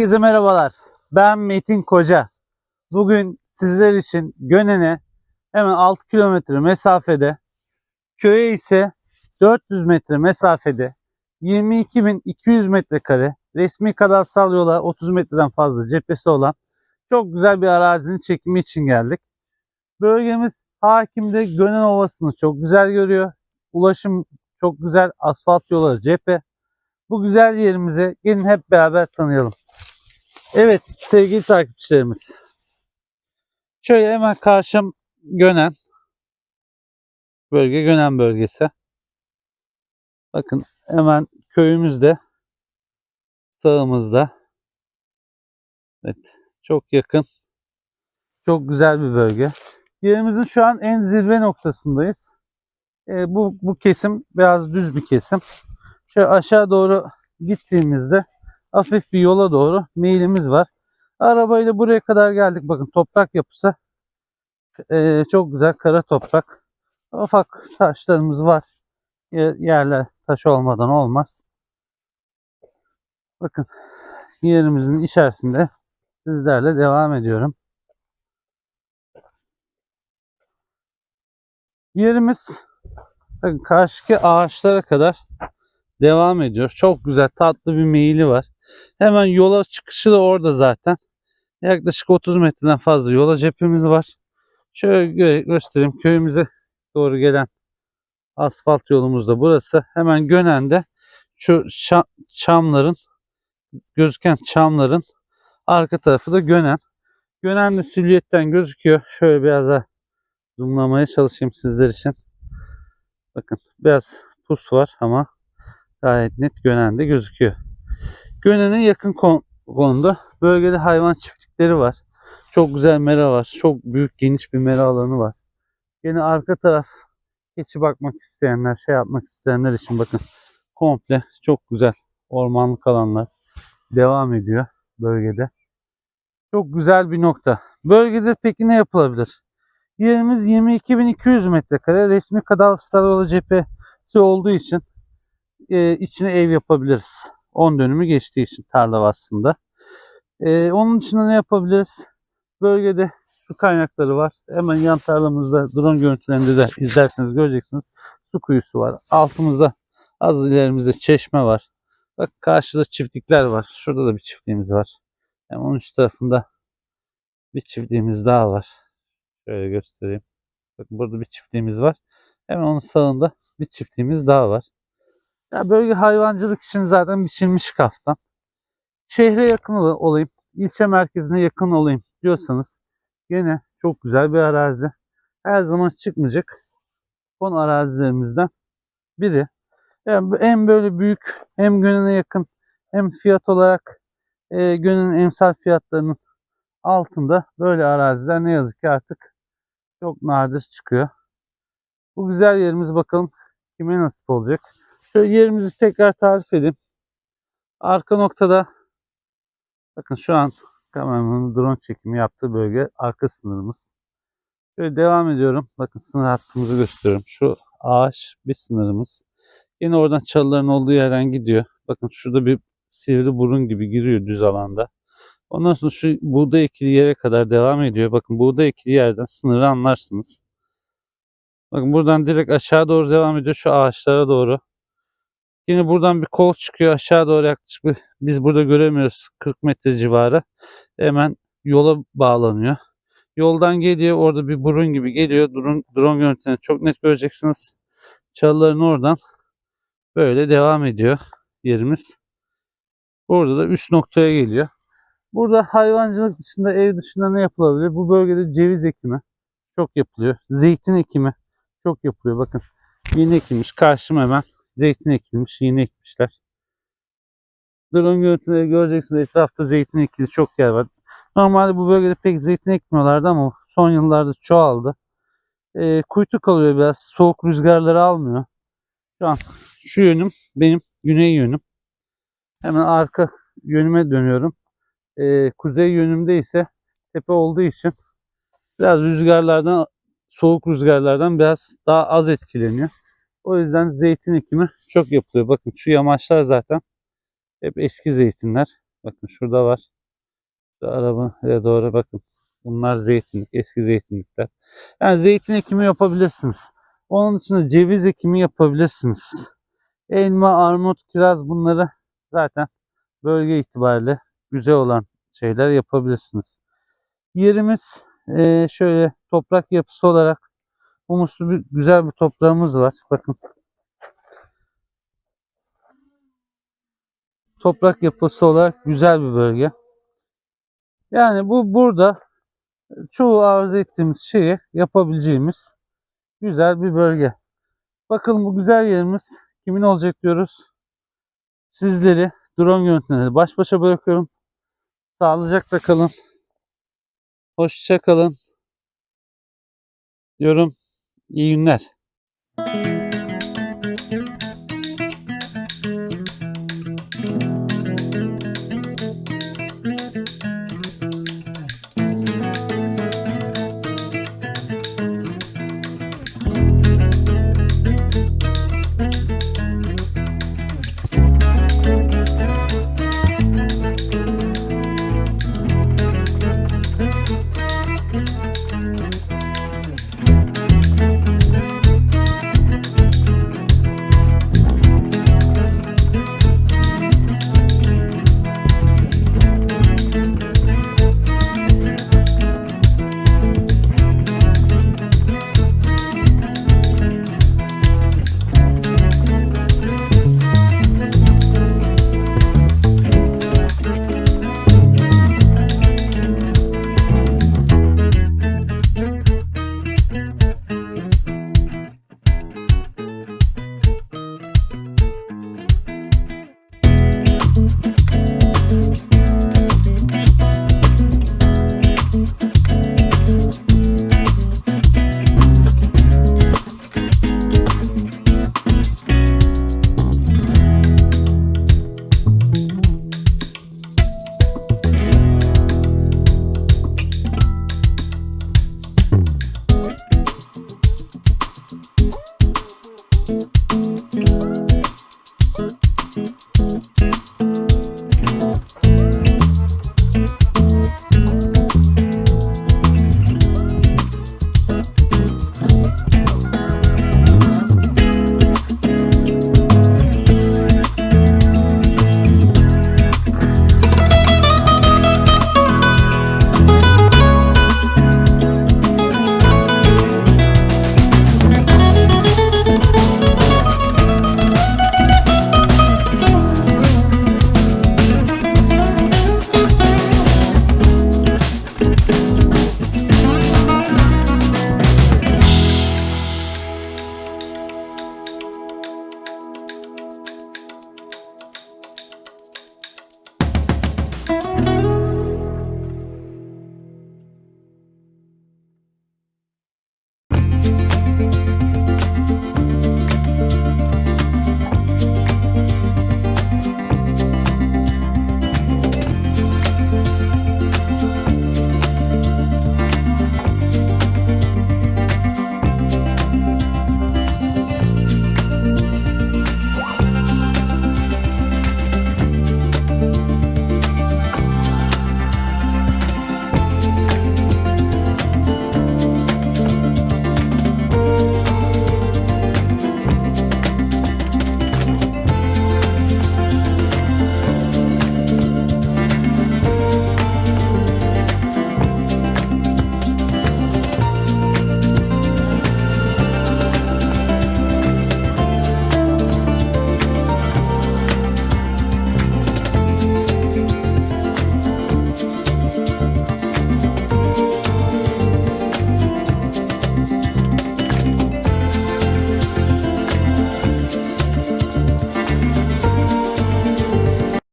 Herkese merhabalar. Ben Metin Koca. Bugün sizler için Gönen'e hemen 6 kilometre mesafede, köye ise 400 metre mesafede 22.200 metrekare resmi kadarsal yola 30 metreden fazla cephesi olan çok güzel bir arazinin çekimi için geldik. Bölgemiz Hakim'de Gönen Ovası'nı çok güzel görüyor. Ulaşım çok güzel. Asfalt yolları cephe. Bu güzel yerimize gelin hep beraber tanıyalım. Evet sevgili takipçilerimiz. Şöyle hemen karşım Gönen. Bölge Gönen bölgesi. Bakın hemen köyümüzde sağımızda. Evet çok yakın. Çok güzel bir bölge. Yerimizin şu an en zirve noktasındayız. E, bu, bu kesim biraz düz bir kesim. Şöyle aşağı doğru gittiğimizde hafif bir yola doğru meyilimiz var. Arabayla buraya kadar geldik. Bakın toprak yapısı e, çok güzel kara toprak. Ufak taşlarımız var. Yer- Yerler taş olmadan olmaz. Bakın yerimizin içerisinde sizlerle devam ediyorum. Yerimiz bakın karşıki ağaçlara kadar devam ediyor. Çok güzel tatlı bir meyili var. Hemen yola çıkışı da orada zaten. Yaklaşık 30 metreden fazla yola cephemiz var. Şöyle gö- göstereyim. Köyümüze doğru gelen asfalt yolumuz da burası. Hemen Gönen'de şu çamların gözüken çamların arka tarafı da Gönen. Gönen de silüetten gözüküyor. Şöyle biraz daha zoomlamaya çalışayım sizler için. Bakın biraz pus var ama gayet net Gönen'de gözüküyor. Gönen'e yakın kon- bölgede hayvan çiftlikleri var. Çok güzel mera var. Çok büyük geniş bir mera alanı var. Yine arka taraf keçi bakmak isteyenler, şey yapmak isteyenler için bakın komple çok güzel ormanlık alanlar devam ediyor bölgede. Çok güzel bir nokta. Bölgede peki ne yapılabilir? Yerimiz 22.200 metrekare. Resmi kadastral cephesi olduğu için e, içine ev yapabiliriz. 10 dönümü geçtiği için tarla aslında. E, onun dışında ne yapabiliriz? Bölgede su kaynakları var. Hemen yan tarlamızda drone görüntülerinde de izlerseniz göreceksiniz. Su kuyusu var. Altımızda az ilerimizde çeşme var. Bak karşıda çiftlikler var. Şurada da bir çiftliğimiz var. Hem onun üst tarafında bir çiftliğimiz daha var. Şöyle göstereyim. Bakın burada bir çiftliğimiz var. Hemen onun sağında bir çiftliğimiz daha var. Ya bölge hayvancılık için zaten biçilmiş kaftan. Şehre yakın ol- olayım, ilçe merkezine yakın olayım diyorsanız gene çok güzel bir arazi. Her zaman çıkmayacak son arazilerimizden biri. Yani en böyle büyük hem Gönen'e yakın hem fiyat olarak e, Gönen'in emsal fiyatlarının altında böyle araziler ne yazık ki artık çok nadir çıkıyor. Bu güzel yerimiz bakalım kime nasip olacak. Şöyle yerimizi tekrar tarif edeyim. Arka noktada bakın şu an kameramın drone çekimi yaptığı bölge arka sınırımız. Şöyle devam ediyorum. Bakın sınır hattımızı gösteriyorum. Şu ağaç bir sınırımız. Yine oradan çalıların olduğu yerden gidiyor. Bakın şurada bir sivri burun gibi giriyor düz alanda. Ondan sonra şu buğday ekili yere kadar devam ediyor. Bakın buğday ekili yerden sınırı anlarsınız. Bakın buradan direkt aşağı doğru devam ediyor şu ağaçlara doğru. Yine buradan bir kol çıkıyor aşağı doğru yaklaşık bir, biz burada göremiyoruz 40 metre civarı. Hemen yola bağlanıyor. Yoldan geliyor orada bir burun gibi geliyor. Drone, drone görüntülerini çok net göreceksiniz. Çalıların oradan böyle devam ediyor yerimiz. Burada da üst noktaya geliyor. Burada hayvancılık dışında ev dışında ne yapılabilir? Bu bölgede ceviz ekimi çok yapılıyor. Zeytin ekimi çok yapılıyor. Bakın yeni ekilmiş. Karşıma hemen zeytin ekilmiş. Yeni ekmişler. Drone görüntüleri göreceksiniz. Etrafta zeytin ekili çok yer var. Normalde bu bölgede pek zeytin ekmiyorlardı ama son yıllarda çoğaldı. E, kuytu kalıyor biraz. Soğuk rüzgarları almıyor. Şu an şu yönüm benim güney yönüm. Hemen arka yönüme dönüyorum. E, kuzey yönümde ise tepe olduğu için biraz rüzgarlardan soğuk rüzgarlardan biraz daha az etkileniyor. O yüzden zeytin ekimi çok yapılıyor. Bakın şu yamaçlar zaten hep eski zeytinler. Bakın şurada var. Şu arabaya doğru bakın. Bunlar zeytinlik, eski zeytinlikler. Yani zeytin ekimi yapabilirsiniz. Onun dışında ceviz ekimi yapabilirsiniz. Elma, armut, kiraz bunları zaten bölge itibariyle güzel olan şeyler yapabilirsiniz. Yerimiz şöyle toprak yapısı olarak humuslu bir güzel bir toprağımız var. Bakın. Toprak yapısı olarak güzel bir bölge. Yani bu burada çoğu arzu ettiğimiz şeyi yapabileceğimiz güzel bir bölge. Bakalım bu güzel yerimiz kimin olacak diyoruz. Sizleri drone görüntüleri baş başa bırakıyorum. Sağlıcakla kalın. Hoşça kalın. Diyorum. İyi günler.